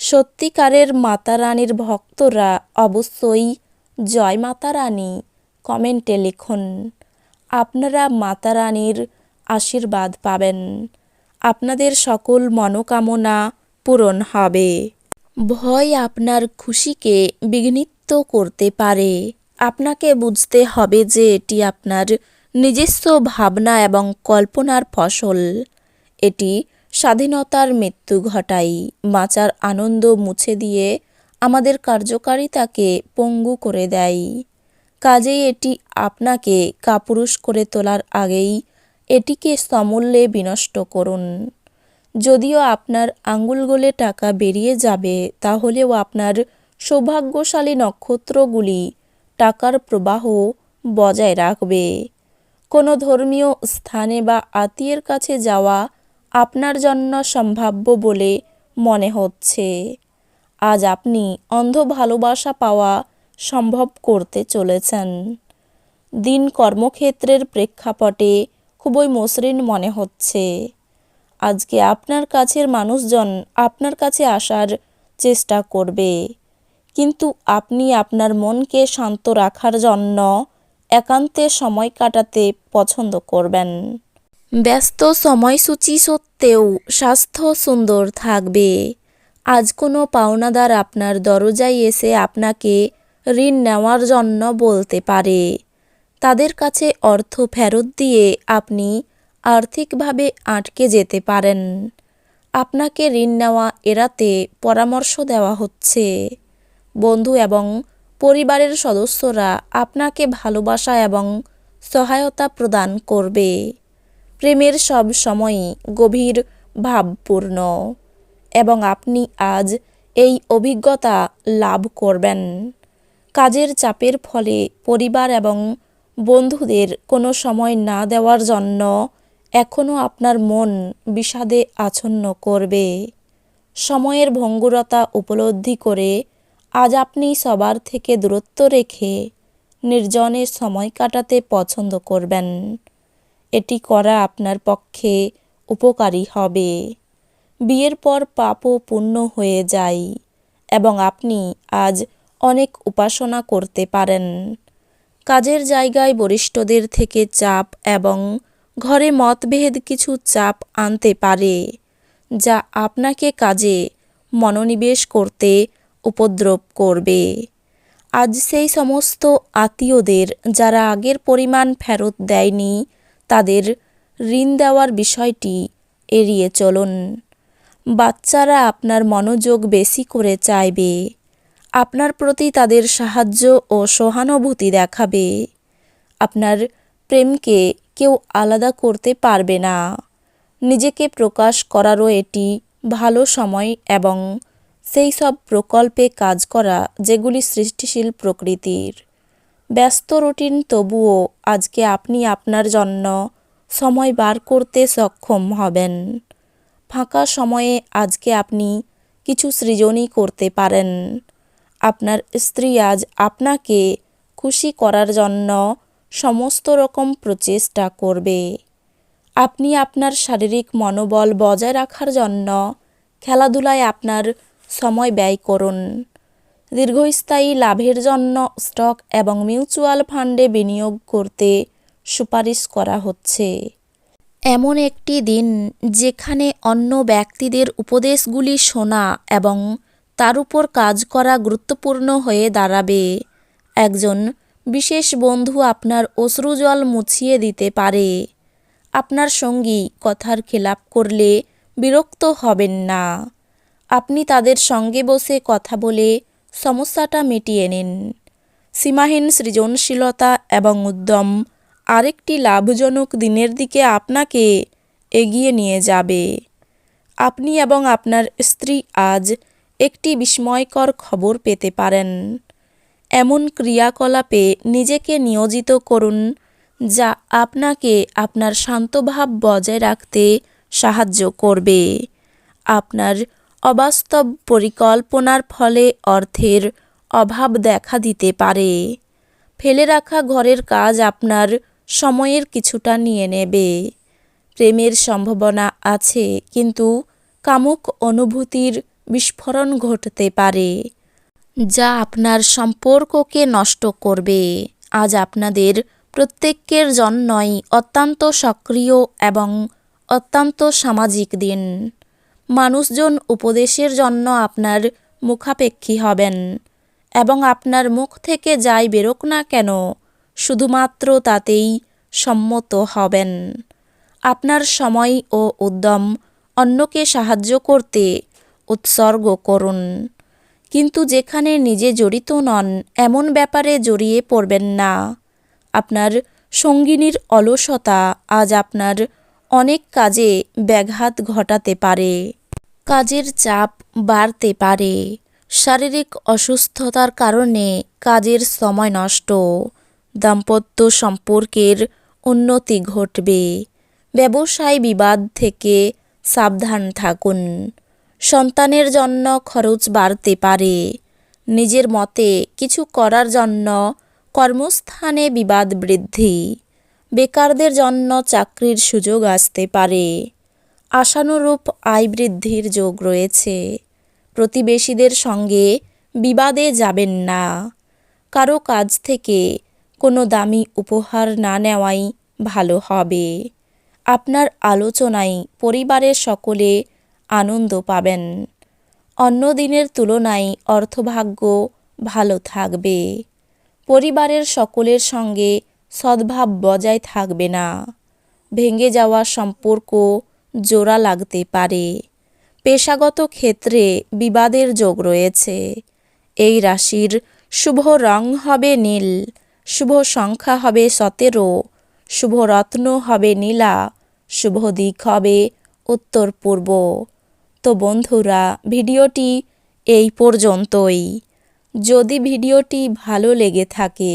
সত্যিকারের মাতা রানীর ভক্তরা অবশ্যই জয় মাতা রানী কমেন্টে লিখুন। আপনারা মাতা রানীর আশীর্বাদ পাবেন। আপনাদের সকল মনোকামনা পূরণ হবে। ভয় আপনার খুশিকে বিঘ্নিত করতে পারে। আপনাকে বুঝতে হবে যে এটি আপনার নিজস্ব ভাবনা এবং কল্পনার ফসল। এটি স্বাধীনতার মৃত্যু ঘটায় বাঁচার আনন্দ মুছে দিয়ে আমাদের কার্যকারিতাকে পঙ্গু করে দেয়। কাজেই এটি আপনাকে কাপুরুষ করে তোলার আগেই এটিকে সমূল্যে বিনষ্ট করুন। যদিও আপনার আঙ্গুল গলে টাকা বেরিয়ে যাবে, তাহলেও আপনার সৌভাগ্যশালী নক্ষত্রগুলি টাকার প্রবাহ বজায় রাখবে। কোনো ধর্মীয় স্থানে বা আত্মীয়ের কাছে যাওয়া আপনার জন্য সম্ভাব্য বলে মনে হচ্ছে। আজ আপনি অন্ধ ভালোবাসা পাওয়া সম্ভব করতে চলেছেন। দিন কর্মক্ষেত্রের প্রেক্ষাপটে খুবই মসৃণ মনে হচ্ছে। আজকে আপনার কাছের মানুষজন আপনার কাছে আসার চেষ্টা করবে। কিন্তু আপনি আপনার মনকে শান্ত রাখার জন্য একান্তে সময় কাটাতে পছন্দ করবেন। ব্যস্ত সময়সূচি সত্ত্বেও স্বাস্থ্য সুন্দর থাকবে। আজ কোনো পাওনাদার আপনার দরজায় এসে আপনাকে ঋণ নেওয়ার জন্য বলতে পারে। তাদের কাছে অর্থ ফেরত দিয়ে আপনি আর্থিকভাবে আটকে যেতে পারেন। আপনাকে ঋণ নেওয়া এড়াতে পরামর্শ দেওয়া হচ্ছে। বন্ধু এবং পরিবারের সদস্যরা আপনাকে ভালোবাসা এবং সহায়তা প্রদান করবে। প্রেমের সব সময়ই গভীর, ভাবপূর্ণ এবং আপনি আজ এই অভিজ্ঞতা লাভ করবেন। কাজের চাপের ফলে পরিবার এবং বন্ধুদের কোনো সময় না দেওয়ার জন্য এখনও আপনার মন বিষাদে আচ্ছন্ন করবে। সময়ের ভঙ্গুরতা উপলব্ধি করে আজ আপনি সবার থেকে দূরত্ব রেখে নির্জনে সময় কাটাতে পছন্দ করবেন। এটি করা আপনার পক্ষে উপকারী হবে। বিয়ের পর পাপও পূর্ণ হয়ে যায় এবং আপনি আজ অনেক উপাসনা করতে পারেন। কাজের জায়গায় বরিষ্ঠদের থেকে চাপ এবং ঘরে মতভেদ কিছু চাপ আনতে পারে, যা আপনাকে কাজে মনোনিবেশ করতে উপদ্রব করবে। আজ সেই সমস্ত আত্মীয়দের যারা আগের পরিমাণ ফেরত দেয়নি তাদের ঋণ দেওয়ার বিষয়টি এড়িয়ে চলুন। বাচ্চারা আপনার মনোযোগ বেশি করে চাইবে। আপনার প্রতি তাদের সাহায্য ও সহানুভূতি দেখাবে। আপনার প্রেমকে কেউ আলাদা করতে পারবে না। নিজেকে প্রকাশ করারও এটি ভালো সময় এবং সেই সব প্রকল্পে কাজ করা যেগুলি সৃষ্টিশীল প্রকৃতির। ব্যস্ত রুটিন তবুও আজকে আপনি আপনার জন্য সময় বার করতে সক্ষম হবেন। ফাঁকা সময়ে আজকে আপনি কিছু সৃজনই করতে পারেন। আপনার স্ত্রী আজ আপনাকে খুশি করার জন্য সমস্ত রকম প্রচেষ্টা করবে। আপনি আপনার শারীরিক মনোবল বজায় রাখার জন্য খেলাধুলায় আপনার সময় ব্যয় করুন। দীর্ঘস্থায়ী লাভের জন্য স্টক এবং মিউচুয়াল ফান্ডে বিনিয়োগ করতে সুপারিশ করা হচ্ছে। এমন একটি দিন যেখানে অন্য ব্যক্তিদের উপদেশগুলি শোনা এবং তার উপর কাজ করা গুরুত্বপূর্ণ হয়ে দাঁড়াবে। একজন বিশেষ বন্ধু আপনার অশ্রুজল মুছিয়ে দিতে পারে। আপনার সঙ্গী কথার খেলাপ করলে বিরক্ত হবেন না। আপনি তাদের সঙ্গে বসে কথা বলে সমস্যাটা মিটিয়ে নিন। সীমাহীন সৃজনশীলতা এবং উদ্যম আরেকটি লাভজনক দিনের দিকে আপনাকে এগিয়ে নিয়ে যাবে। আপনি এবং আপনার স্ত্রী আজ একটি বিস্ময়কর খবর পেতে পারেন। এমন ক্রিয়াকলাপে নিজেকে নিয়োজিত করুন যা আপনাকে আপনার শান্তভাব বজায় রাখতে সাহায্য করবে। আপনার অবাস্তব পরিকল্পনার ফলে অর্থের অভাব দেখা দিতে পারে। ফেলে রাখা ঘরের কাজ আপনার সময়ের কিছুটা নিয়ে নেবে। প্রেমের সম্ভাবনা আছে, কিন্তু কামুক অনুভূতির বিস্ফোরণ ঘটতে পারে, যা আপনার সম্পর্ককে নষ্ট করবে। আজ আপনাদের প্রত্যেকের জন্যই অত্যন্ত সক্রিয় এবং অত্যন্ত সামাজিক দিন। মানুষজন উপদেশের জন্য আপনার মুখাপেক্ষী হবেন এবং আপনার মুখ থেকে যাই বেরোক না কেন, শুধুমাত্র তাতেই সম্মত হবেন। আপনার সময় ও উদ্যম অন্যকে সাহায্য করতে উৎসর্গ করুন। কিন্তু যেখানে নিজে জড়িত নন, এমন ব্যাপারে জড়িয়ে পড়বেন না। আপনার সঙ্গিনীর অলসতা আজ আপনার অনেক কাজে ব্যাঘাত ঘটাতে পারে। কাজের চাপ বাড়তে পারে। শারীরিক অসুস্থতার কারণে কাজের সময় নষ্ট। দাম্পত্য সম্পর্কের উন্নতি ঘটবে। ব্যবসায় বিবাদ থেকে সাবধান থাকুন। সন্তানের জন্য খরচ বাড়তে পারে। নিজের মতে কিছু করার জন্য কর্মস্থানে বিবাদ বৃদ্ধি। বেকারদের জন্য চাকরির সুযোগ আসতে পারে। আশানুরূপ আয় বৃদ্ধির যোগ রয়েছে। প্রতিবেশীদের সঙ্গে বিবাদে যাবেন না। কারও কাজ থেকে কোনো দামি উপহার না নেওয়াই ভালো হবে। আপনার আলোচনায় পরিবারের সকলে আনন্দ পাবেন। অন্য দিনের তুলনায় অর্থভাগ্য ভালো থাকবে। পরিবারের সকলের সঙ্গে সদ্ভাব বজায় থাকবে না। ভেঙে যাওয়া সম্পর্ক জোড়া লাগতে পারে। পেশাগত ক্ষেত্রে বিবাদের যোগ রয়েছে। এই রাশির শুভ রং হবে নীল, শুভ সংখ্যা হবে সতেরো, শুভ রত্ন হবে নীলা, শুভ দিক হবে উত্তর পূর্ব। তো বন্ধুরা, ভিডিওটি এই পর্যন্তই। যদি ভিডিওটি ভালো লেগে থাকে